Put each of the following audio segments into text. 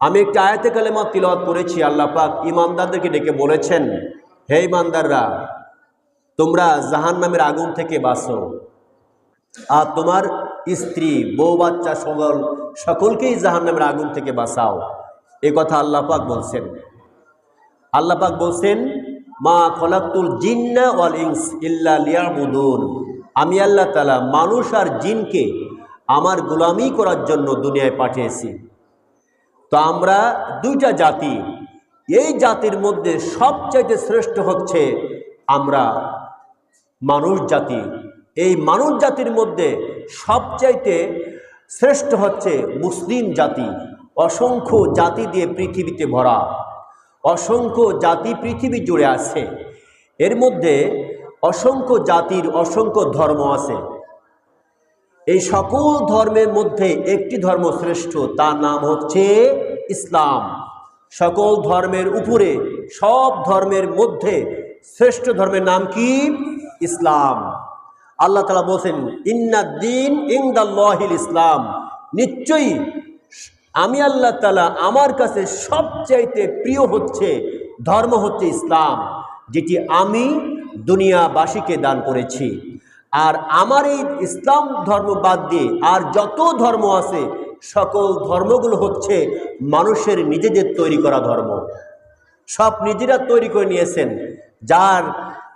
আমি একটা আয়াতে কালেমা তিলওয়াত করেছি, আল্লাহ পাক ইমানদারদেরকে ডেকে বলেছেন, হে ইমানদাররা, তোমরা জাহান নামের আগুন থেকে বাঁচো। আর তোমার স্ত্রী, বউ, বাচ্চা, সকল, সকলকেই জাহান নামের আগুন থেকে বাঁচাও। এ কথা আল্লাহ পাক বলছেন। আল্লাহ পাক বলছেন, মা খলাক্তুল জিন্না ওয়াল ইংস ইল্লা লিয়াবুদুন। আমি আল্লাহ তালা মানুষ আর জিনকে আমার গোলামি করার জন্য দুনিয়ায় পাঠিয়েছি। তো আমরা দুইটা জাতি। এই জাতির মধ্যে সবচাইতে শ্রেষ্ঠ হচ্ছে আমরা মানুষ জাতি। এই মানুষ জাতির মধ্যে সবচাইতে শ্রেষ্ঠ হচ্ছে মুসলিম জাতি। অসংখ্য জাতি দিয়ে পৃথিবীতে ভরা। অসংখ্য জাতি পৃথিবী জুড়ে আছে। এর মধ্যে অসংখ্য জাতির অসংখ্য ধর্ম আছে। এই সকল ধর্মের মধ্যে একটি ধর্ম শ্রেষ্ঠ, তার নাম হচ্ছে ইসলাম। সকল ধর্মের উপরে, সব ধর্মের মধ্যে শ্রেষ্ঠ ধর্মের নাম কি? ইসলাম। আল্লাহ তালা বলছেন ইন্নাদ্দিন ইংদাল্লাহিল ইসলাম। নিশ্চয়ই আমি আল্লাহ তালা আমার কাছে সবচাইতে প্রিয় হচ্ছে, ধর্ম হচ্ছে ইসলাম, যেটি আমি দুনিয়াবাসীকে দান করেছি। আর আমার এই ইসলাম ধর্ম বাদ দিয়ে আর যত ধর্ম আছে, সকল ধর্মগুলো হচ্ছে মানুষের নিজেদের তৈরি করা ধর্ম। সব নিজেরা তৈরি করে নিয়েছেন, যার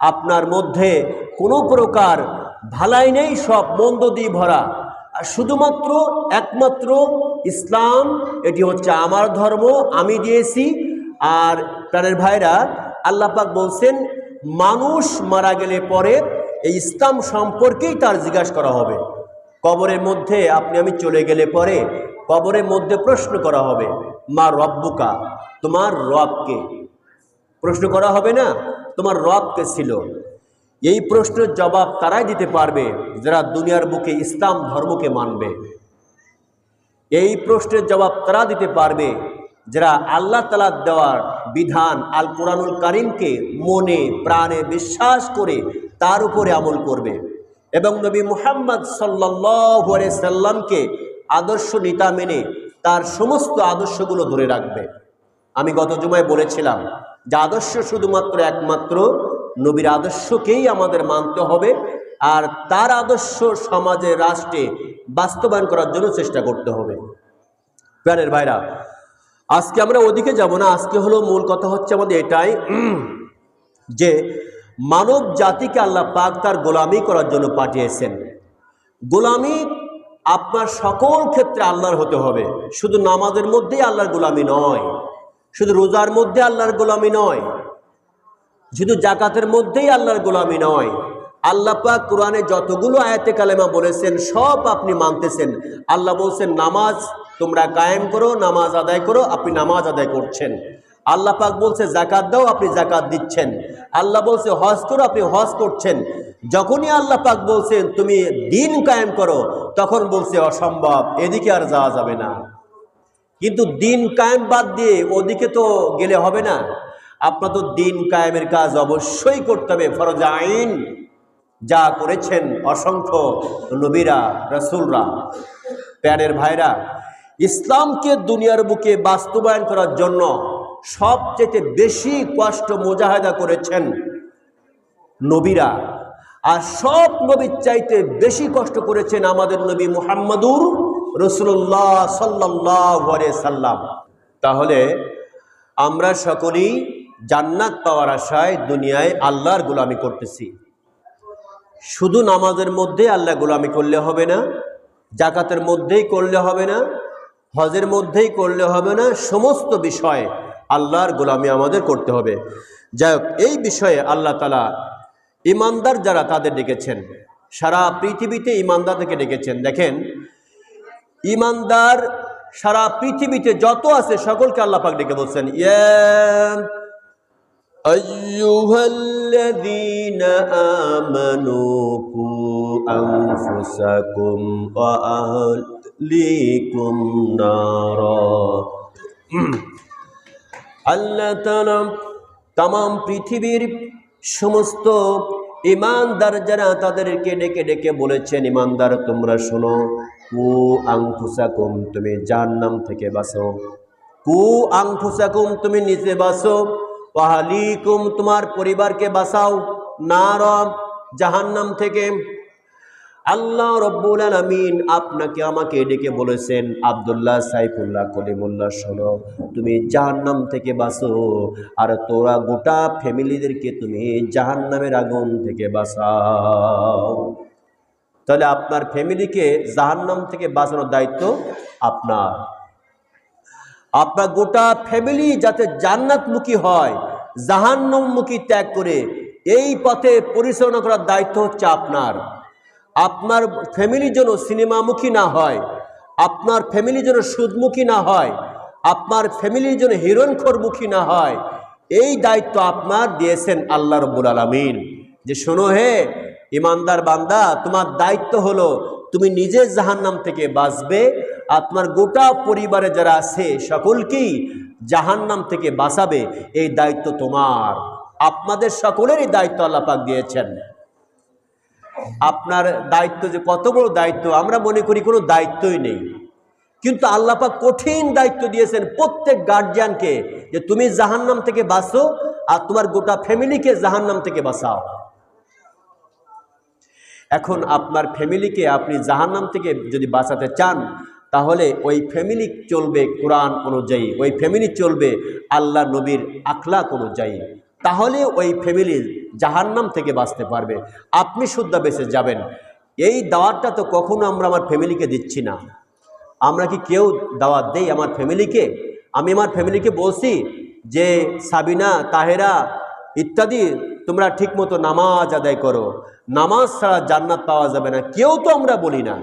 আপনার মধ্যে কোনো প্রকার ভালাই নেই, সব মন্দ দিয়ে ভরা। আর শুধুমাত্র, একমাত্র ইসলাম, এটি হচ্ছে আমার ধর্ম, আমি দিয়েছি। আর প্রাণের ভাইরা আল্লাপাক বলছেন, মানুষ মারা গেলে পরে এই ইসলাম সম্পর্কেই তার জিজ্ঞাসা করা হবে। কবরের মধ্যে আপনি, আমি চলে গেলে পরে কবরের মধ্যে প্রশ্ন করা হবে, মা রব্বুকা, তোমার রবকে প্রশ্ন করা হবে না, তোমার রবকে ছিল? এই প্রশ্নের জবাব তারাই দিতে পারবে যারা দুনিয়ার বুকে ইসলাম ধর্মকে মানবে। এই প্রশ্নের জবাব তারা দিতে পারবে যারা আল্লাহ তালা দেওয়ার বিধান আল কোরআনুল কারিমকে মনে, প্রাণে বিশ্বাস করে তার উপরে আমল করবে। এবং নবী মুহাম্মদ সাল্লাহ সাল্লামকে আদর্শ নিতা মেনে তার সমস্ত আদর্শগুলো ধরে রাখবে। আমি গত জুমায় বলেছিলাম যে আদর্শ শুধুমাত্র একমাত্র নবীর আদর্শকেই আমাদের মানতে হবে আর তার আদর্শ সমাজে, রাষ্ট্রে বাস্তবায়ন করার জন্য চেষ্টা করতে হবে। প্যানের ভাইরা, আজকে আমরা ওদিকে যাব না। আজকে হলো মূল কথা হচ্ছে আমাদের এটাই যে মানব জাতিকে আল্লাহ পাক তার গোলামি করার জন্য পাঠিয়েছেন। গোলামি আপনার সকল ক্ষেত্রে আল্লাহর হতে হবে। শুধু নামাজের মধ্যেই আল্লাহর গোলামি নয়। শুধু রোজার মধ্যে আল্লাহর গোলামি নয়। শুধু জাকাতের মধ্যেই আল্লাহর গোলামি নয়। আল্লাহ পাক কোরআনে যতগুলো আয়াতে কালেমা বলেছেন, সব আপনি মানতেছেন। আল্লাহ বলছেন, নামাজ তোমরা কায়েম করো, নামাজ আদায় করো, আপনি নামাজ আদায় করছেন। আল্লাহ পাক বলছে, জাকাত দাও, আপনি জাকাত দিচ্ছেন। আল্লাহ বলছে, হজ করো, আপনি হজ করছেন। যখনই আল্লাহ পাক বলছেন, তুমি দিন কায়েম করো, তখন বলছে, অসম্ভব, এদিকে আর যাওয়া যাবে না। কিন্তু দিন কায়েম বাদ দিয়ে ওদিকে তো গেলে হবে না। আপনার তো দিন কায়েমের কাজ অবশ্যই করতে হবে। ফরজ আইন যা করেছেন অসংখ্য নবীরা, রসুলরা, প্যারের ভাইরা, ইসলামকে দুনিয়ার বুকে বাস্তবায়ন করার জন্য সবচেয়ে বেশি কষ্ট মোজাহেদা করেছেন নবীরা। আর সব নবীর চাইতে বেশি কষ্ট করেছেন আমাদের নবী মুহাম্মদুর রসুল্লাহ সাল্লাহ সাল্লাম। তাহলে আমরা সকলেই জান্নাত পাওয়ার আশায় দুনিয়ায় আল্লাহর গোলামি করতেছি। শুধু নামাজের মধ্যে আল্লাহ গোলামি করলে হবে না জাকাতের মধ্যেই করলে হবে না, হজের মধ্যেই করলে হবে না, সমস্ত বিষয়ে আল্লাহর গোলামি আমাদের করতে হবে। যাই হোক এই বিষয়ে আল্লাহ তালা ইমানদার যারা তাদের ডেকেছেন, সারা পৃথিবীতে ইমানদারদেরকে ডেকেছেন। দেখেন ইমানদার সারা পৃথিবীতে যত আছে, সকলকে আল্লাহ পাক ডেকে বলছেন, ইয়া আল্লাহ তাম পৃথিবীর সমস্ত ইমানদার যারা তাদেরকে ডেকে ডেকে বলেছেন, ইমানদার, তোমরা শোনো ও আংফুসাকুম, তুমি যার নাম থেকে বাঁচো। কু আংফুসাকুম, তুমি নিজে বাসো ওয়াহালিকুম, তোমার পরিবারকে বাসাও নারম জাহান্নাম থেকে আল্লাহ রব্বুল আলমিন আপনাকে আমাকে ডেকে বলেছেন, আবদুল্লাহ সাইফুল্লাহ কলিমুল্লাহ, শোনো, তুমি জাহান্নাম থেকে বাঁচো, আর তোরা গোটা ফ্যামিলিদেরকে তুমি জাহান্নামের আগুন থেকে বাঁচাও। তাহলে আপনার ফ্যামিলিকে জাহান্নাম থেকে বাঁচানোর দায়িত্ব আপনার। আপনার গোটা ফ্যামিলি যাতে জান্নাতমুখী হয়, জাহান্নামমুখী ত্যাগ করে, এই পথে পরিচালনা করার দায়িত্ব হচ্ছে আপনার। আপনার ফ্যামিলি যেন সিনেমামুখী না হয়, আপনার ফ্যামিলি যেন সুদমুখী না হয়, আপনার ফ্যামিলির যেন হিরণখোরমুখী না হয়, এই দায়িত্ব আপনার দিয়েছেন আল্লাহ রব্বুল আলমিন। যে শোনো হে, ইমানদার বান্দা, তোমার দায়িত্ব হলো তুমি নিজে জাহান্নাম থেকে বাঁচবে তোমার গোটা পরিবারে যারা আছে সকলকেই জাহান্নাম থেকে বাঁচাবে, এই দায়িত্ব তোমার। আপনাদের সকলেরই দায়িত্ব আল্লাহ পাক দিয়েছেন। আপনার দায়িত্ব যে কত বড় দায়িত্ব, আমরা মনে করি কোনো দায়িত্বই নেই। কিন্তু আল্লাপাক কঠিন দায়িত্ব দিয়েছেন প্রত্যেক গার্জিয়ানকে যে তুমি জাহান্নাম থেকে বাঁচো আর তোমার গোটা ফ্যামিলিকে জাহান্নাম থেকে বাঁচাও। এখন আপনার ফ্যামিলিকে আপনি জাহান্নাম থেকে যদি বাঁচাতে চান, তাহলে ওই ফ্যামিলি চলবে কোরআন অনুযায়ী, ওই ফ্যামিলি চলবে আল্লাহ নবীর আখলাক অনুযায়ী। তাহলে ওই ফ্যামিলি জাহান্নাম থেকে বাঁচতে পারবে। আপনি শুদ্ধ বেঁচে যাবেন। এই দাওয়াতটা তো কখনো আমরা আমার ফ্যামিলিকে দিচ্ছি না। আমরা কি কেউ দাওয়াত দেই আমার ফ্যামিলিকে আমি আমার ফ্যামিলিকে বলছি যে, সাবিনা, তাহেরা ইত্যাদি, তোমরা ঠিকমতো নামাজ আদায় করো। নামাজ ছাড়া জান্নাত পাওয়া যাবে না। কেউ তো আমরা বলি না।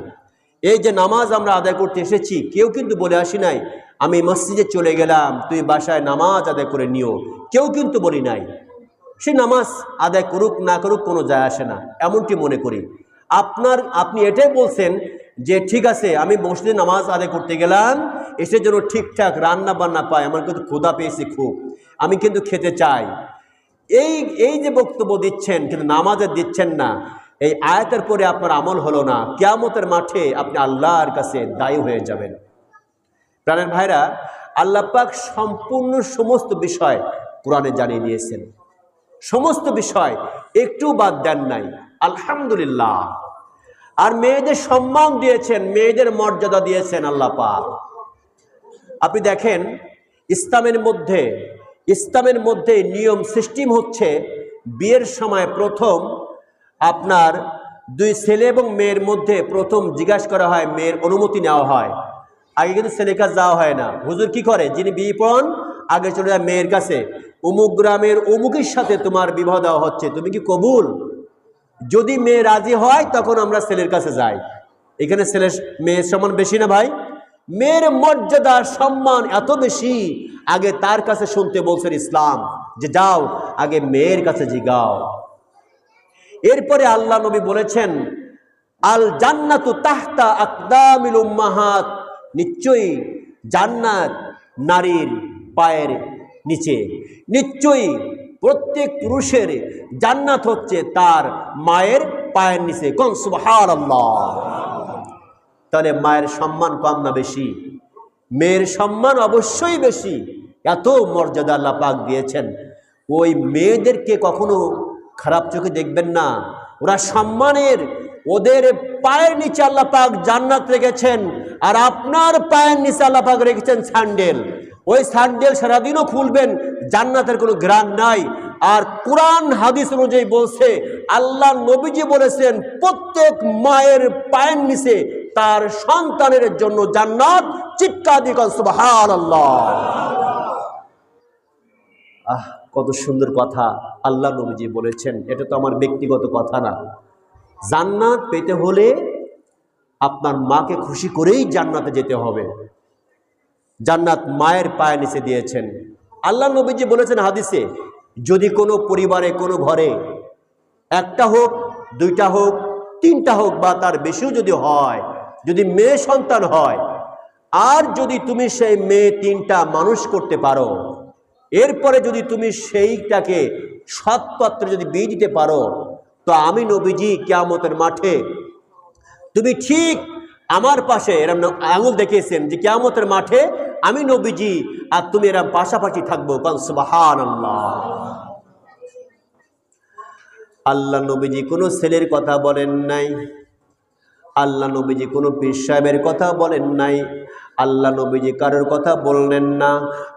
এই যে নামাজ আমরা আদায় করতে এসেছি, কেউ কিন্তু বলে আসি নাই আমি মসজিদে চলে গেলাম, তুই বাসায় নামাজ আদায় করে নিও। কেউ কিন্তু বলি নাই। সে নামাজ আদায় করুক না করুক কোনো যায় আসে না, এমনটি মনে করি। আপনার, আপনি এটাই বলছেন যে, ঠিক আছে, আমি মসজিদে নামাজ আদায় করতে গেলাম, এসে যেন ঠিকঠাক রান্না বান্না পায় আমার কিন্তু ক্ষুধা পেয়েছি খুব। আমি কিন্তু খেতে চাই। এই এই যে বক্তব্য দিচ্ছেন, কিন্তু নামাজে দিচ্ছেন না। এই আয়াতের পরে আপনার আমল হলো না। কেয়ামতের মাঠে আপনি আল্লাহর কাছে দায়ী হয়ে যাবেন। প্রাণের ভাইরা, আল্লাহ পাক সম্পূর্ণ সমস্ত বিষয় কোরআনে জানিয়ে দিয়েছেন। সমস্ত বিষয় একটু বাদ দেন নাই। আলহামদুলিল্লাহ। আর মেয়েদের সম্মান দিয়েছেন, মেয়েদের মর্যাদা দিয়েছেন আল্লাহ পাক। আপনি দেখেন, ইসলামের মধ্যে ইসলামের মধ্যে নিয়ম সিস্টেম হচ্ছে, বিয়ের সময় প্রথম আপনার দুই ছেলে এবং মেয়ের মধ্যে প্রথম জিজ্ঞাসা করা হয়, মেয়ের অনুমতি নেওয়া হয়। আগে কিন্তু ছেলের কাছে যাওয়া হয় না। হুজুর কি করে? যিনি বিয়ে পড়ন আগে চলে যায় মেয়ের কাছে। অমুক গ্রামের অমুকের সাথে তোমার বিবাহ দেওয়া হচ্ছে, তুমি কি কবুল? যদি মেয়ে রাজি হয়, তখন আমরা ছেলের কাছে যাই। এখানে ছেলের মেয়ের সম্মান বেশি না ভাই? মেয়ের মর্যাদা, সম্মান এত বেশি, আগে তার কাছে শুনতে বলছেন ইসলাম, যে যাও, আগে মেয়ের কাছে জিগাও। এরপরে আল্লাহ নবী বলেছেন আল জান্নাতু তাহতা আকদামিল উম্মাহাত। নিশ্চয়ই জান্নাত নারীর পায়ের নিচে। নিশ্চয়ই প্রত্যেক পুরুষের জান্নাত হচ্ছে তার মায়ের পায়ের নিচে। সুবহানাল্লাহ। তাহলে মায়ের সম্মান কম না বেশি? মেয়ের সম্মান অবশ্যই বেশি। এত মর্যাদা আল্লাহ পাক দিয়েছেন। ওই মেয়েদেরকে কখনো খারাপ চোখে দেখবেন না। ওরা সম্মানের, ওদের পায়ের নিচে আল্লাহ পাক জান্নাত রেখেছেন, আর আপনার পায়ের নিচে আল্লাহ পাক রেখেছেন স্যান্ডেল। ওই স্যান্ডেল সারাদিনও খুলবেন, জান্নাতের কোনো গ্রান নাই। আর কোরআন, হাদিস অনুযায়ী বলছে, আল্লাহ নবীজি বলেছেন, প্রত্যেক মায়ের পায়ের নিচে তার সন্তানের জন্য জান্নাত। দিয়ে সুবহান আল্লাহ আহ, কত সুন্দর কথা আল্লাহ নবীজি বলেছেন, এটা তো আমার ব্যক্তিগত কথা না। জান্নাত পেতে হলে আপনার মাকে খুশি করেই জান্নাতে যেতে হবে। জান্নাত মায়ের পায়ে নিচে দিয়েছেন। আল্লাহ নবীজি বলেছেন হাদিসে, যদি কোনো পরিবারে, কোনো ঘরে একটা হোক, দুইটা হোক, তিনটা হোক বা তার বেশিও যদি হয়, যদি মেয়ে সন্তান হয়, আর যদি তুমি সেই মেয়ে তিনটা মানুষ করতে পারো, এরপরে যদি তুমি সেইটাকে সৎপত্রে যদি বিয়ে দিতে পারো তো আমি নবীজি কেয়ামতের মাঠে। তুমি ঠিক আমার পাশে এরম আঙুল দেখিয়েছেন যে কেয়ামতের মাঠে আমি নবীজি আর তুমি এরম পাশাপাশি থাকব। আল্লাহ আল্লাহ নবীজি কোনো ছেলের কথা বলেন নাই। আল্লাহ নবীজি কোনো পীর সাহেবের কথা বলেন নাই। আল্লাহ নবীজি কারোর কথা বললেন না।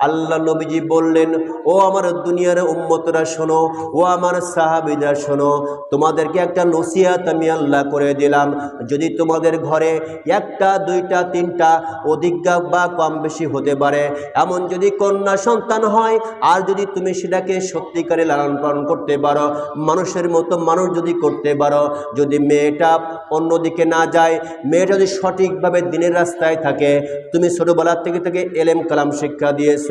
আল্লাহ নবীজি বললেন, ও আমার দুনিয়ার উম্মতরা শোনো, ও আমার সাহাবিদা শোনো, তোমাদেরকে একটা নসিহাত আমি আল্লাহ করে দিলাম। যদি তোমাদের ঘরে একটা, দুইটা, তিনটা অধিক বা কম বেশি হতে পারে, এমন যদি কন্যা সন্তান হয়, আর যদি তুমি সেটাকে সত্যিকারে লালন পালন করতে পারো, মানুষের মতো মানুষ যদি করতে পারো, যদি মেয়েটা অন্যদিকে না যায়, মেয়েটা যদি সঠিকভাবে দিনের রাস্তায় থাকে তুমি ছোটোবেলার থেকে থেকে এলেম, কালাম শিক্ষা দিয়েছ,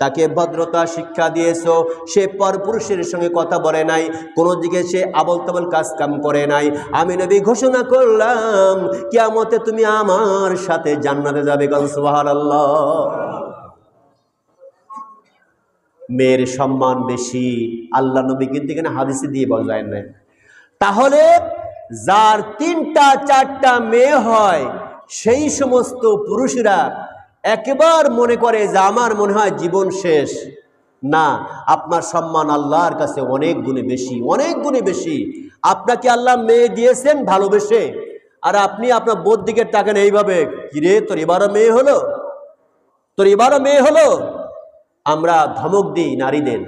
তাকে ভদ্রতা শিক্ষা দিয়েছ, সে পরপুরুষের সঙ্গে কথা বলে নাই, কোনো দিকে সে আবল তাবল কাজ কাম করে নাই। আমি নবী ঘোষণা করলাম, কিয়ামতে তুমি আমার সাথে জান্নাতে যাবে গনসবাহার আল্লাহ মেয়ের সম্মান বেশি, আল্লাহ নবী কিন্তু এখানে হাদিসে দিয়ে বলা যায় না তাহলে যার তিনটা, চারটা মেয়ে হয় সেই সমস্ত পুরুষরা একবার মনে করে যে আমার মনে হয় জীবন শেষ। না, আপনার সম্মান আল্লাহর কাছে অনেক গুণে বেশি, অনেক গুণে বেশি। আপনাকে আল্লাহ মেয়ে দিয়েছেন ভালোবেসে, আর আপনি আপনার বোধ টাকেন এইভাবে, কিরে, তোর এবারও মেয়ে হলো? তোর এবারও মেয়ে হলো? আমরা ধমক দিই নারীদের।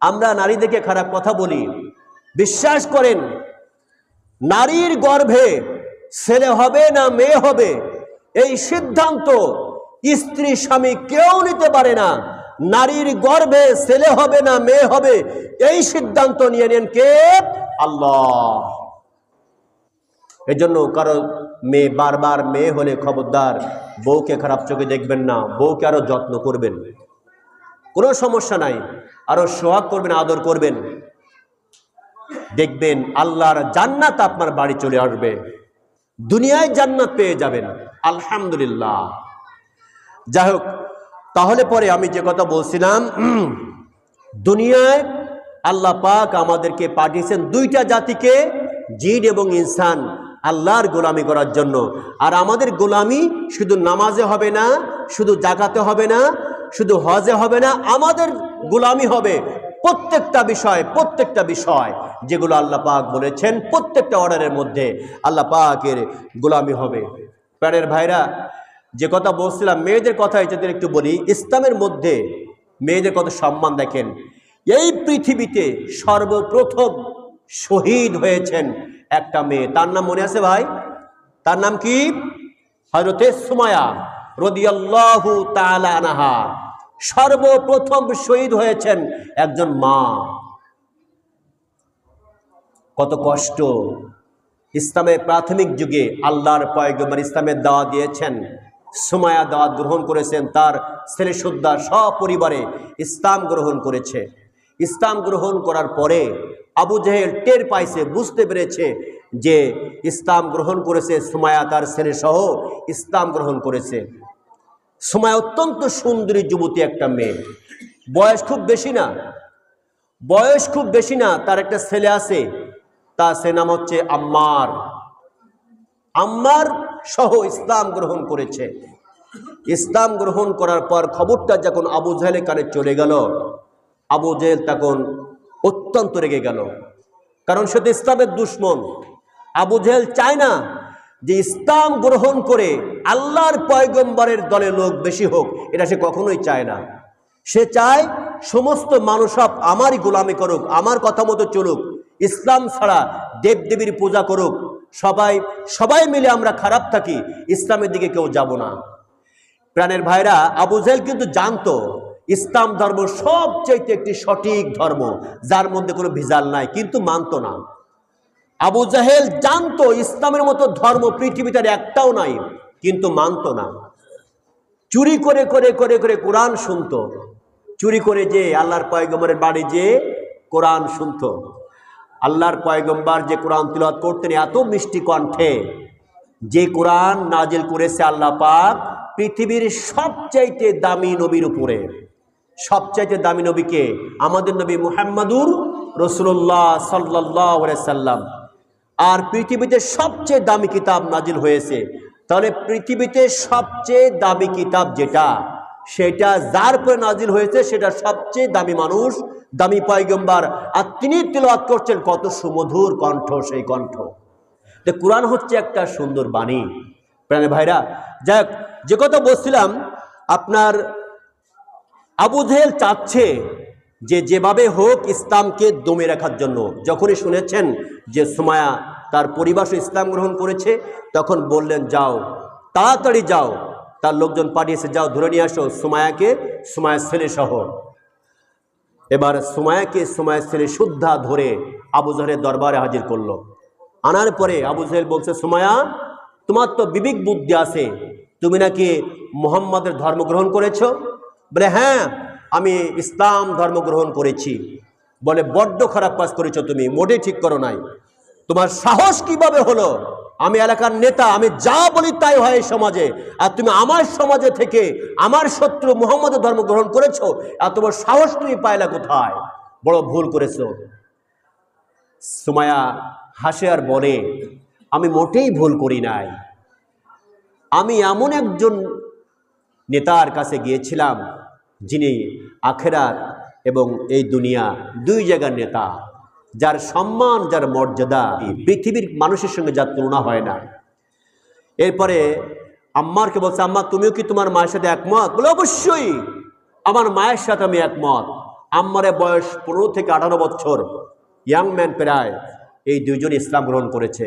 আমরা নারীদেরকে খারাপ কথা বলি। বিশ্বাস করেন, নারীর গর্ভে ছেলে হবে না মেয়ে হবে? এই সিদ্ধান্ত স্ত্রী স্বামী কেউ নিতে পারে না। নারীর গর্ভে ছেলে হবে না মেয়ে হবে? এই সিদ্ধান্ত নিয়ে নেন কে? আল্লাহ। এজন্য কারও মেয়ে বারবার মেয়ে হলে খবরদার, বউকে খারাপ চোখে দেখবেন না, বউকে আরও যত্ন করবেন। কোনো সমস্যা নাই, আরও সোহাগ করবেন, আদর করবেন। দেখবেন আল্লাহর জান্নাত আপনার বাড়ি চলে আসবে। দুনিয়ায় জান্নাত পেয়ে যাবেন। আলহামদুলিল্লাহ। যাই হোক, তাহলে পরে আমি যে কথা বলছিলাম দুনিয়ায় আল্লাহ পাক আমাদেরকে পাঠিয়েছেন দুইটা জাতিকে, জিন এবং ইনসান, আল্লাহর গোলামি করার জন্য। আর আমাদের গোলামি শুধু নামাজে হবে না, শুধু জাগাতে হবে না, শুধু হজে হবে না, আমাদের গোলামি হবে প্রত্যেকটা বিষয় প্রত্যেকটা বিষয়। যেগুলো আল্লাহ পাক বলেছেন প্রত্যেকটা অর্ডারের মধ্যে আল্লাহ পাকের গোলামি হবে। প্রাণের ভাইরা, যে কথা বলছিলাম, মেয়েদের কথা যদি একটু বলি, ইসলামের মধ্যে মেয়েদের কত সম্মান দেখেন। এই পৃথিবীতে সর্বপ্রথম শহীদ হয়েছেন একটা মেয়ে। তার নাম মনে আছে ভাই? তার নাম কি? হজরতে সুমায়া রদিয়াল্লাহু তাআলা আনহা। সর্বপ্রথম শহীদ হয়েছেন একজন মা। কত কষ্ট। ইসলামের প্রাথমিক যুগে আল্লাহর পয়গম্বর ইসলামের দাওয়া দিয়েছেন, সুমায়া দাওয়াত গ্রহণ করেছেন, তার ছেলে সুদ্দা সপরিবারে ইসলাম গ্রহণ করেছে। ইসলাম গ্রহণ করার পরে আবু জাহেল টের পাইছে, বুঝতে পেরেছে যে ইসলাম গ্রহণ করেছে, সুমায়া তার ছেলে সহ ইসলাম গ্রহণ করেছে। সুমায়া অত্যন্ত সুন্দরী যুবতী একটা মেয়ে। বয়স খুব বেশি না। বয়স খুব বেশি না, তার একটা ছেলে আছে তার সে নাম হচ্ছে আম্মার। আম্মার সহ ইসলাম গ্রহণ করেছে। ইসলাম গ্রহণ করার পর খবরটা যখন আবু জাহেলের কানে চলে গেল, আবু জেহেল তখন অত্যন্ত রেগে গেল। কারণ সে তো ইসলামের দুশ্মন। আবু জেহেল চায় না যে ইসলাম গ্রহণ করে আল্লাহর পয়গম্বরের দলে লোক বেশি হোক, এটা সে কখনোই চায় না। সে চায়, সমস্ত মানুষ আমারই গোলামি করুক, আমার কথা মতো চলুক ইসলাম ছাড়া দেবদেবীর পূজা করুক, সবাই সবাই মিলে আমরা খারাপ থাকি, ইসলামের দিকে কেউ যাব না। প্রাণের ভাইরা, আবু জাহেল কিন্তু জানতো, ইসলাম ধর্ম সবচাইতে একটি সঠিক ধর্ম, যার মধ্যে কোনো ভিজাল নাই, কিন্তু মানতো না। আবু জাহেল জানতো, ইসলামের মতো ধর্ম পৃথিবীটার একটাও নাই, কিন্তু মানতো না। চুরি করে করে করে করে কোরআন শুনতো, চুরি করে যে আল্লাহর পয়গম্বরের বাড়ি যে কোরআন শুনতো। আল্লাহর পয়গম্বর যে কোরআন তিলত করতেন, এত মিষ্টি কণ্ঠে। যে কোরআন নাজিল করেছে আল্লাহ পাক, পৃথিবীর সবচাইতে দামি নবীর উপরে। সবচাইতে দামি নবীকে আমাদের নবী মুহাম্মাদুর রসুল্লাহ সাল্লাহ সাল্লাম। আর পৃথিবীতে সবচেয়ে দামি কিতাব নাজিল হয়েছে। তাহলে পৃথিবীতে সবচেয়ে দামি কিতাব যেটা? সেটা যার পরে নাজিল হয়েছে, সেটা সবচেয়ে দামি মানুষ, দামি পয়গম্বার। আর তিনি তিলওয়াত করছেন, কত সুমধুর কণ্ঠ সেই কণ্ঠ। তো কোরআন হচ্ছে একটা সুন্দর বাণী। প্রাণে ভাইরা যাক যে কথা বলছিলাম, আপনার আবুধেল চাচ্ছে যে যেভাবে হোক ইসলামকে দমে রাখার জন্য। যখনই শুনেছেন যে সুমায়া তার পরিবার ইসলাম গ্রহণ করেছে, তখন বললেন, যাও, তাড়াতাড়ি যাও। তার লোকজন পাঠিয়েছে, যাও ধরে নিয়ে আসো সুমায়াকে, সুমায়ার ছেলে সহ। এবার সুমায়াকে, সুমায়ার ছেলে শুদ্ধা ধরে আবু জাহেলের দরবারে হাজির করল। আনার পরে আবু জাহেল বলছে, সুমায়া, তোমার তো বিবেক বুদ্ধি আছে, তুমি নাকি মোহাম্মদের ধর্ম গ্রহণ করেছ? বলে হ্যাঁ আমি ইসলাম ধর্ম গ্রহণ করেছি। বলে, বড্ড খারাপ কাজ করেছ তুমি, মোটেই ঠিক করো নাই। তোমার সাহস কীভাবে হলো? আমি এলাকার নেতা, আমি যা বলি তাই হয় এই সমাজে। আর তুমি আমার সমাজে থেকে আমার শত্রু মোহাম্মদের ধর্ম গ্রহণ করেছ, আর তোমার সাহস তুমি পাইলা কোথায়? বড় ভুল করেছ। সুমায়া হাসে আর বলে, আমি মোটেই ভুল করি নাই। আমি এমন একজন নেতার কাছে গিয়েছিলাম, যিনি আখেরাত এবং এই দুনিয়া দুই জায়গার নেতা। যার সম্মান যার মর্যাদা পৃথিবীর মানুষের সঙ্গে যার তুলনা হয় না। এরপরে আম্মারকে বলছে আম্মা তুমিও কি তোমার মায়ের সাথে একমত? বলে অবশ্যই। আমার মায়ের সাথে আমি একমত। আম্মারের বয়স পনেরো থেকে আঠারো বছর। ইয়াং ম্যান প্রায় এই দুইজন ইসলাম গ্রহণ করেছে।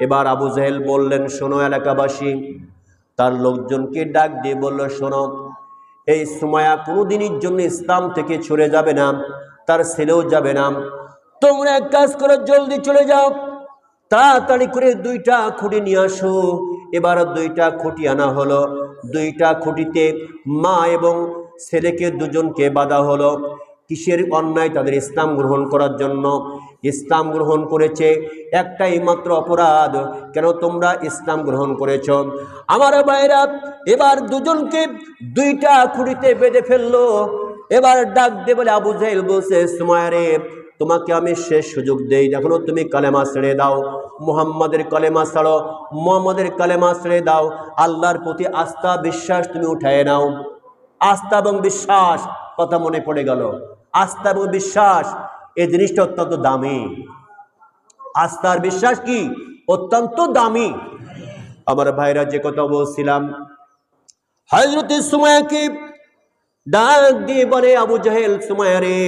এবার আবু জাহেল বললেন শোনো এলাকাবাসী। তার লোকজনকে ডাক দিয়ে বলল শোনো এই সুমায়া কোনো দিনের জন্য ইসলাম থেকে ছড়ে যাবে না তার ছেলেও যাবে না। তোমরা এক কাজ করো, জলদি চলে যাও। তাড়াতাড়ি করে দুইটা খুঁটি নিয়ে আসো। এবার দুইটা খুঁটি আনা হলো। দুইটা খুঁটিতে মা এবং ছেলেকে দুজনকে বাধা হলো। কিসের অন্যায় তাদের ইসলাম গ্রহণ করার জন্য? ইসলাম গ্রহণ করেছে একটাই মাত্র অপরাধ। কেন তোমরা ইসলাম গ্রহণ করেছ? আমার বাইরা এবার দুজনকে দুইটা খুঁড়িতে বেঁধে ফেলল। এবার ডাক দে বলে আবু জাহেল বলছে সুমায়ারে তোমাকে আমি শেষ সুযোগ দেই। এখনও তুমি কালেমা ছেড়ে দাও, মুহাম্মাদের কালেমা ছাড়ো, মোহাম্মদের কালেমা ছেড়ে দাও, আল্লাহর প্রতি আস্থা, বিশ্বাস তুমি উঠায় নাও। আস্থা এবং বিশ্বাস কথা মনে পড়ে গেল। আস্থা এবং বিশ্বাস, এই জিনিসটা অত্যন্ত দামি। আস্থার বিশ্বাস কি? অত্যন্ত দামি। আমার ভাইরা, যে কথা বলছিলাম হজরত সুমায়াকে ডাক দিয়ে বলে, আবু জাহেল সুমায়া রে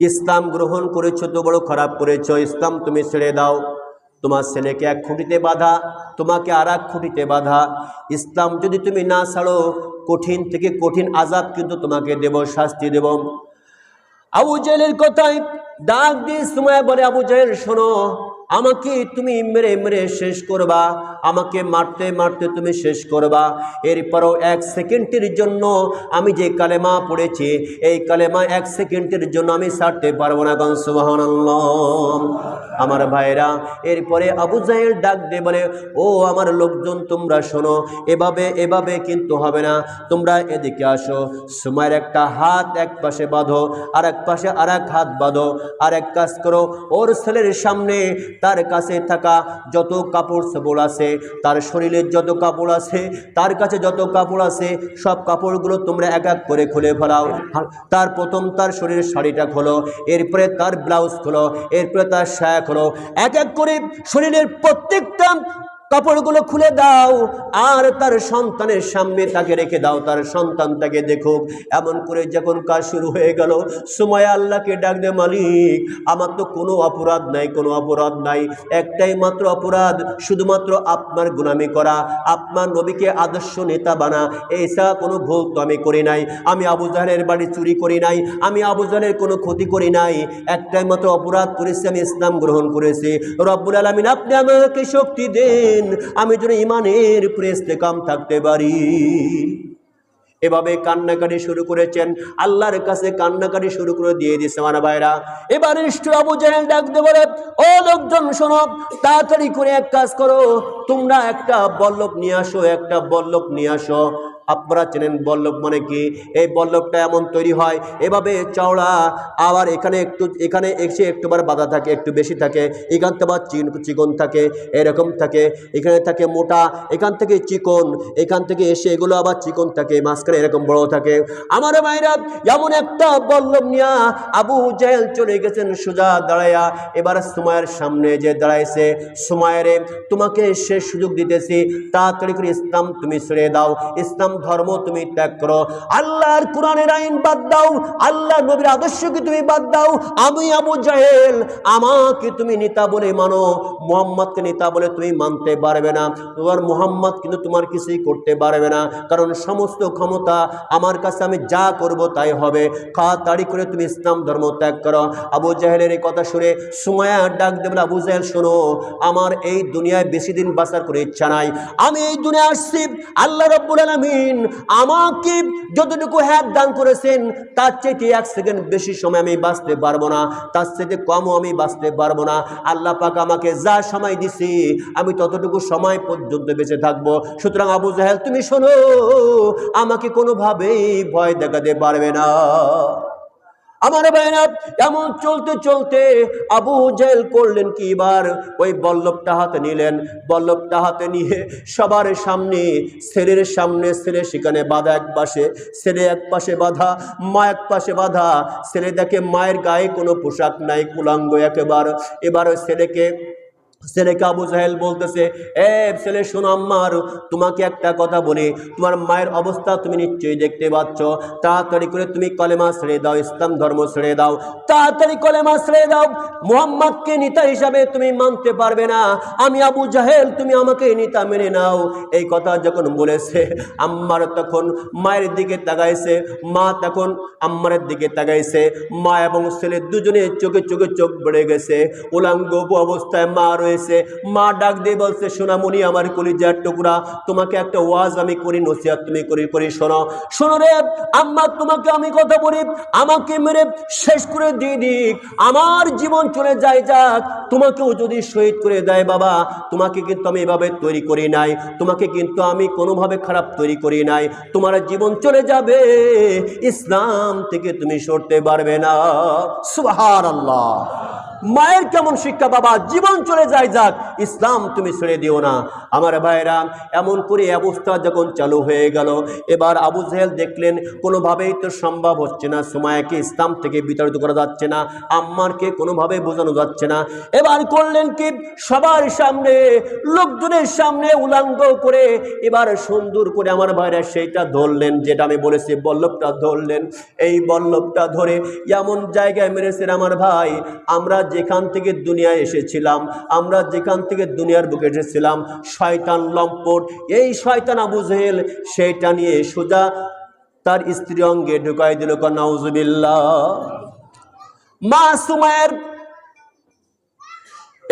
ইসলাম গ্রহণ করেছ, তো বড় খারাপ করেছ। ইসলাম তুমি ছেড়ে দাও। তোমার ছেলেকে এক খুঁটিতে বাধা, তোমাকে আর এক খুঁটিতে বাধা। ইসলাম যদি তুমি না ছাড়ো, কঠিন থেকে কঠিন আজাব কিন্তু তোমাকে দেব, শাস্তি দেব। আবু জাহেলের কথায় ডাক দিয়ে সময় বলে, আবু জাহেল, শোনো, আমাকে তুমি মেরে মেরে শেষ করবা। আমাকে মারতে মারতে তুমি শেষ করবা। এরপরও এক সেকেন্ডের জন্য আমি যে কালেমা পড়েছি, এই কালেমা এক সেকেন্ডের জন্য আমি ছাড়তে পারব না গান, সুবহানাল্লাহ। আমার ভাইরা এরপরে আবু জাহেল ডাক দিয়ে বলে, ও আমার লোকজন, তোমরা শোনো, এভাবে এভাবে কিন্তু হবে না। তোমরা এদিকে আসো। সময়ের একটা হাত এক পাশে বাঁধো আর এক পাশে আর এক হাত বাঁধো। আর এক কাজ করো, ওর ছেলের সামনে তার কাছে থাকা যত কাপড় চোপড় আছে তার শরীরের যত কাপড় আছে, তার কাছে যত কাপড় আছে, সব কাপড়গুলো তোমরা এক এক করে খুলে ফেলাও। তার প্রথম তার শরীরের শাড়িটা খোলো, এরপরে তার ব্লাউজ খোলো, এরপরে তার শায়া খোলো। এক এক করে শরীরের প্রত্যেকটা কাপড়গুলো খুলে দাও, আর তার সন্তানের সামনে তাকে রেখে দাও, তার সন্তান তাকে দেখুক। এমন করে যখন কাজ শুরু হয়ে গেল সময় আল্লাহকে ডাক দে মালিক, আমার তো কোনো অপরাধ নাই, কোনো অপরাধ নাই। একটাই মাত্র অপরাধ, শুধুমাত্র আপনার গুনামি করা। আপনার নবীকে আদর্শ নেতা বানা। এছাড়া কোনো ভুল তো আমি করি নাই। আমি আবু জাহেলের বাড়ি চুরি করি নাই। আমি আবু জাহেলের কোনো ক্ষতি করি নাই। একটাই মাত্র অপরাধ করেছি, আমি ইসলাম গ্রহণ করেছি। রব্বুল আলমিন, আপনি আমাকে শক্তি দেন। আমি যেন ইমানের প্রেসতে কাম থাকতে পারি। এভাবে কান্নাকাটি শুরু করেছেন, আল্লাহর কাছে কান্নাকাটি শুরু করে দিয়ে দিয়েছে আমার ভাইরা। এবার নিষ্ঠুর আবু ডাকতে বলে, ও লোকজন, শোনো, তাড়াতাড়ি করে এক কাজ করো, তোমরা একটা বল্লভ নিয়ে আসো, একটা বল্লভ নিয়ে আসো। আপনারা চেনেন বল্লভ মানে কি? এই বল্লভটা এমন তৈরি হয়, এভাবে চওড়া আবার এখানে একটু, এখানে এসে একটুবার বাধা থাকে, একটু বেশি থাকে এখান থেকে আবার চিকন থাকে, এরকম থাকে, এখানে থাকে মোটা, এখান থেকে চিকন, এখান থেকে এসে এগুলো আবার চিকন থাকে, মাঝখানে এরকম বড় থাকে। আমার ভাইরা, এমন একটা বল্লভ নিয়া আবু জেল চলে গেছেন সোজা দাঁড়াইয়া, এবার সুমায়ের সামনে যে দাঁড়াইছে সুমায়ের তোমাকে সে সুযোগ দিতেছি, তাড়াতাড়ি করে ইসলাম তুমি ছেড়ে দাও, ইসলাম ধর্ম তুমি ত্যাগ করো। আল্লাহর কোরআনের আইন বাদ দাও আল্লাহ নবীর আদর্শকে তুমি বাদ দাও। আমি আবু জাহেল, আমাকে তুমি নেতা বলে মানো, মোহাম্মদকে নেতা বলে তুমি মানতে পারবে না। তোমার মোহাম্মদ কিন্তু তোমার কিছুই করতে পারবে না। কারণ সমস্ত ক্ষমতা আমার কাছে, আমি যা করব তাই হবে। তাড়ি করে তুমি ইসলাম ধর্ম ত্যাগ করো। আবু জাহেলের এই কথা শুনে সুমায়া ডাক দেবেন আবু জাহেল, শোনো, আমার এই দুনিয়ায় বেশি দিন বাঁচার করে ইচ্ছা নাই। আমি এই দুনিয়া আসছি, আল্লাহ রব্বুল আলমিন আমাকে যতটুকু হ্যাক দান করেছেন, তার চাইতে এক সেকেন্ড বেশি সময় আমি বাঁচতে পারব না, তার চাইতে কমও আমি বাঁচতে পারব না। আল্লাহ পাক আমাকে যা সময় দিছি, আমি ততটুকু সময় পর্যন্ত বেঁচে থাকব। সুতরাং আবু জাহেল, তুমি শোনো, আমাকে কোনোভাবেই ভয় দেখাতে পারবে না। আমার ভাইরা এমন চলতে চলতে আবু জেল করলেন কি এবার ওই বল্লভটা হাতে নিলেন, বল্লভটা হাতে নিয়ে সবার সামনে, ছেলের সামনে ছেলে সেখানে বাধা এক পাশে, ছেলে এক পাশে বাধা, মা এক পাশে বাধা, ছেলে দেখে মায়ের গায়ে কোনো পোশাক নাই, কুলাঙ্গ একেবার। এবার ওই ছেলেকে ছেলেকে আবু জাহেল বলতেছে, এ ছেলে শোনো আম্মার, তোমাকে একটা কথা বলি। তোমার মায়ের অবস্থা তুমি নিশ্চয়ই দেখতে পাচ্ছ। তাড়াতাড়ি করে তুমি কলেমা ছেড়ে দাও, ইসলাম ধর্ম ছেড়ে দাও। তাড়াতাড়ি কলেমা ছেড়ে দাও। মোহাম্মদকে নেতা হিসাবে তুমি মানতে পারবে না। আমি আবু জাহেল, তুমি আমাকে নেতা মেনে নাও। এই কথা যখন বলেছে, আম্মার তখন মায়ের দিকে তাকাইছে। মা তখন আম্মারের দিকে তাকাইছে। মা এবং ছেলে দুজনে চোখে চোখে চোখ বেড়ে গেছে। উলাঙ্গ অবস্থায় মা রয়েছে মা ডাক দিয়ে বলছে, সোনামণি, আমার কলিজার টুকরা, তোমাকে একটা ওয়াজ আমি করি, নসিহাত তুমি করি করি, শোনো। শোনো রে আম্মা, তোমাকে আমি কথা বলি, আমাকে মেরে শেষ করে দিয়ে দিক। আমার জীবন চলে যায় যাক, তোমাকেও যদি শহীদ করে দেয় বাবা, তোমাকে কিন্তু আমি এভাবে তৈরি করি নাই, তোমাকে কিন্তু আমি কোনোভাবে খারাপ তৈরি করি নাই। তোমার জীবন চলে যাবে, ইসলাম থেকে তুমি সরতে পারবে না। সুহার আল্লাহ মায়ের কেমন শিক্ষা বাবা, জীবন চলে যায় যাক, ইসলাম তুমি ছেড়ে দিও না। আমার ভাইরা, এমন করে অবস্থা যখন চালু হয়ে গেল, এবার আবু জেহেল দেখলেন, কোনোভাবেই তো সম্ভব হচ্ছে না সুমায়াকে ইসলাম থেকে বিতাড়িত করা যাচ্ছে না, আম্মারকে কোনোভাবে বোঝানো যাচ্ছে না। এবার করলেন কি? সবার সামনে, লোকজনের সামনে উলাঙ্গ করে, এবার সুন্দর করে আমার ভাইরা সেইটা ধরলেন, যেটা আমি বলেছি, বল্লভটা ধরলেন। এই বল্লভটা ধরে এমন জায়গায় মেরেছেন আমার ভাই, আমরা যেখান থেকে দুনিয়ায় এসেছিলাম, আমরা যেখান থেকে দুনিয়ার বুকে এসেছিলাম, শয়তান লম্পট। এই শয়তান আবু জেহেল, সেইটা নিয়ে সোজা তার স্ত্রী অঙ্গে ঢুকাই দিল নাউজুবিল্লাহ। মা সুমায়ের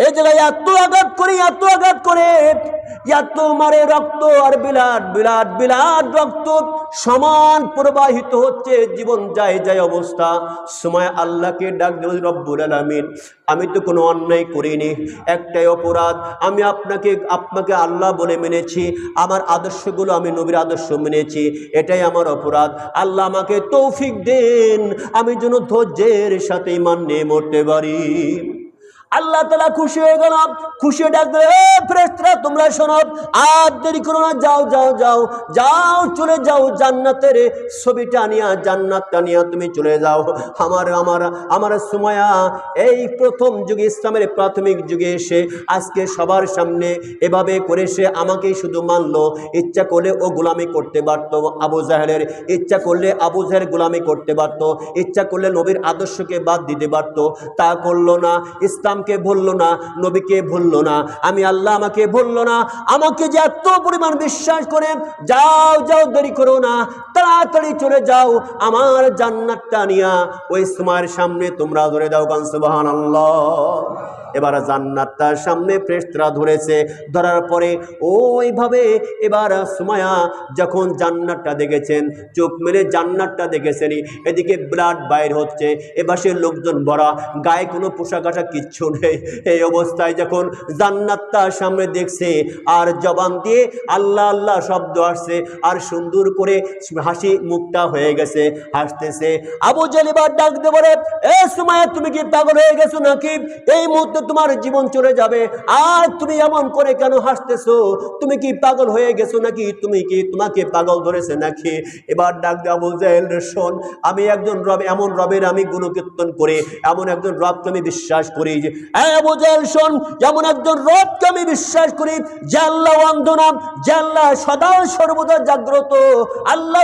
এই জেলায় এত আঘাত করে, এত আঘাত করে। এত মারে রক্ত আর বিলাট বিলাট বিলাট রক্ত সমান প্রবাহিত হচ্ছে, জীবন যায় যায় অবস্থা। সময় আল্লাহকে ডাক দেব, রব্বুল আলামিন, আমি তো কোনো অন্যায় করিনি, একটাই অপরাধ। আমি আপনাকে আপনাকে আল্লাহ বলে মেনেছি, আমার আদর্শগুলো আমি নবীর আদর্শ মেনেছি, এটাই আমার অপরাধ। আল্লাহ আমাকে তৌফিক দেন, আমি যেন ধৈর্যের সাথে ইমান নিয়ে মরতে পারি। আল্লাহ তালা খুশি হয়ে গেল। খুশি ফ্রেস্টরা তোমরা শোনো, আর দেরি করো না, যাও যাও যাও যাও, চলে যাও জান্নাতের ছবিটা নিয়া, জান্নাতটা নিয়া তুমি চলে যাও। আমার আমার আমার সময়া, এই প্রথম যুগে, ইসলামের প্রাথমিক যুগে এসে আজকে সবার সামনে এভাবে করে সে আমাকেই শুধু মানলো। ইচ্ছা করলে ও গোলামি করতে পারতো, আবু জাহেলের। ইচ্ছা করলে আবু জাহেল গোলামি করতে পারতো। ইচ্ছা করলে নবীর আদর্শকে বাদ দিতে পারতো। তা করল না। ইসলামকে ভুললো না, নবীকে ভুললো না। আমি আল্লাহ আমাকে ভুললো না। আমাকে যে এত পরিমাণ বিশ্বাস করে, যাও যাও, দেরি করো না। তাড়াতাড়ি চলে যাও, আমার জান্নাতটা নিয়া ওই সময়ের সামনে তোমরা ধরে দাও কান সুবহানাল্লাহ। এবার জান্নাত তার সামনে প্রেস্তরা ধরেছে, ধরার পরে ওইভাবে এবার সুমায়া যখন জান্নাতটা দেখেছেন, চোখ মেরে জান্নাতটা দেখেছেন এদিকে ব্লাড বাইর হচ্ছে এবাসের লোকজন বড়া, গায়ে কোনো পোশাক আশাক কিচ্ছু নেই। এই অবস্থায় যখন জান্নাতটা সামনে দেখছে, আর জবান দিয়ে আল্লাহ আল্লাহ শব্দ আসছে, আর সুন্দর করে হাসি মুখটা হয়ে গেছে, হাসতেছে। আবু জালিবার ডাক দে বলে, এ সুমায়া তুমি কি পাগল হয়ে গেছো নাকি? এই মুহূর্তে তোমার জীবন চলে যাবে। আর তুমি এমন করে কেন হাসতেছো? তুমি কি পাগল হয়ে গেছো নাকি? তুমি কি তোমাকে পাগল ধরেছে নাকি? এবার ডাক দে আবু জাহেল, শোন, আমি একজন রব, এমন রবের আমি গুণকীর্তন করে, এমন একজন রবকে আমি বিশ্বাস করি যে আবু জাহেল, শোন যেমন একজন রবকে আমি বিশ্বাস করি আল্লাহ অন্ধনাম আল্লাহ সদা সর্বদা জাগ্রত। আল্লাহ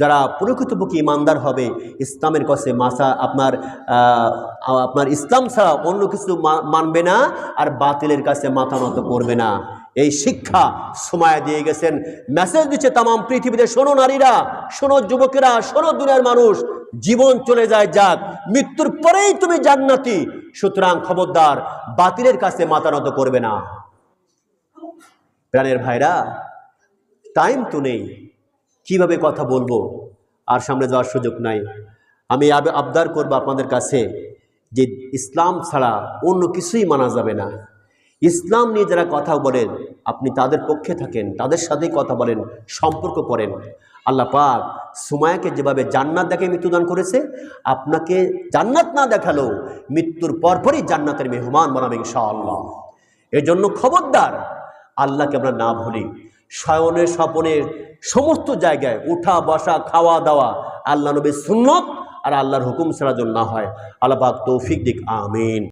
যারা প্রকৃতপক্ষে ইমানদার হবে, ইসলামের কাছে মাসা আপনার আপনার ইসলাম ছাড়া অন্য কিছু মানবে না আর বাতিলের কাছে মাথা নত করবে না। এই শিক্ষা সময় দিয়ে গেছেন। মেসেজ দিচ্ছে তাম পৃথিবীতে, শোনো নারীরা, শোনো যুবকেরা, শোনো দুনিয়ার মানুষ, জীবন চলে যায় যাক, মৃত্যুর পরেই তুমি জান্নাতি। সুতরাং খবরদার, বাতিলের কাছে মাথা নত করবে না। প্রাণের ভাইরা টাইম তো নেই। কীভাবে কথা বলব? আর সামনে যাওয়ার সুযোগ নাই। আমি আব- আবদার করব আপনাদের কাছে যে ইসলাম ছাড়া অন্য কিছুই মানা যাবে না। ইসলাম নিয়ে যারা কথা বলেন, আপনি তাদের পক্ষে থাকেন, তাদের সাথেই কথা বলেন, সম্পর্ক করেন। আল্লাহ পাক সুমায়াকে যেভাবে জান্নাত দেখে মৃত্যুদান করেছে, আপনাকে জান্নাত না দেখাল মৃত্যুর পরপরই জান্নাতের মেহমান বানাবে ইনশাআল্লাহ। এই জন্য খবরদার, আল্লাহকে আমরা না ভুলি। শয়নের স্বপনের সমস্ত জায়গায় উঠা, বসা, খাওয়া, দাওয়া আল্লাহ নবীর সুন্নত আর আল্লাহর হুকুম ছাড়া না হয়। আল্লাহ পাক তৌফিক দিক, আমিন।